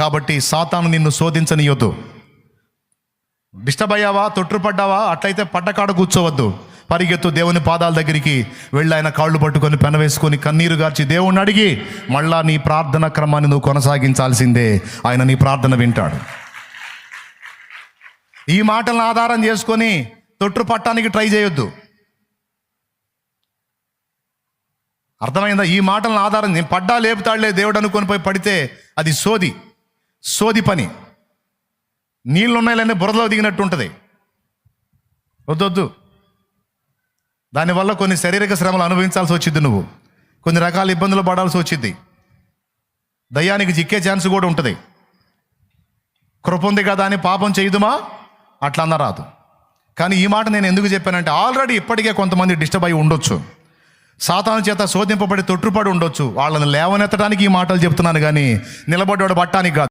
కాబట్టి సాతాను నిన్ను శోధించనీయొద్దు. డిస్టర్బ్ అయ్యావా తొట్టుపడ్డావా అట్లయితే పడ్డకాడ కూర్చోవద్దు. పరిగెత్తు దేవుని పాదాల దగ్గరికి వెళ్ళి ఆయన కాళ్ళు పట్టుకొని పెనవేసుకొని కన్నీరు గార్చి దేవుణ్ణి అడిగి మళ్ళా నీ ప్రార్థన క్రమాన్ని నువ్వు కొనసాగించాల్సిందే. ఆయన నీ ప్రార్థన వింటాడు. ఈ మాటలను ఆధారం చేసుకొని తొట్టు పట్టడానికి ట్రై చేయొద్దు. అర్థమైందా? ఈ మాటలను ఆధారం నేను పడ్డా లేపుతాడులే దేవుడు అనుకొని పోయి పడితే అది సోది. సోది పని. నీళ్ళు ఉన్నాయిలన్నీ బురదలో దిగినట్టు ఉంటుంది వద్దొద్దు దానివల్ల కొన్ని శారీరక శ్రమలు అనుభవించాల్సి వచ్చింది నువ్వు. కొన్ని రకాల ఇబ్బందులు పడాల్సి వచ్చింది దయ్యానికి చిక్కే ఛాన్స్ కూడా ఉంటుంది. కృప ఉంది కదా అని పాపం చేయదుమా? అట్లా అన్న రాదు. కానీ ఈ మాట నేను ఎందుకు చెప్పానంటే ఆల్రెడీ ఇప్పటికే కొంతమంది డిస్టర్బ్ అయి ఉండొచ్చు. సాతాను చేత శోధింపబడి తొట్టుపడి ఉండొచ్చు. వాళ్ళని లేవనెత్తడానికి ఈ మాటలు చెప్తున్నాను కానీ నిలబడ్డాడు పట్టానికి కాదు.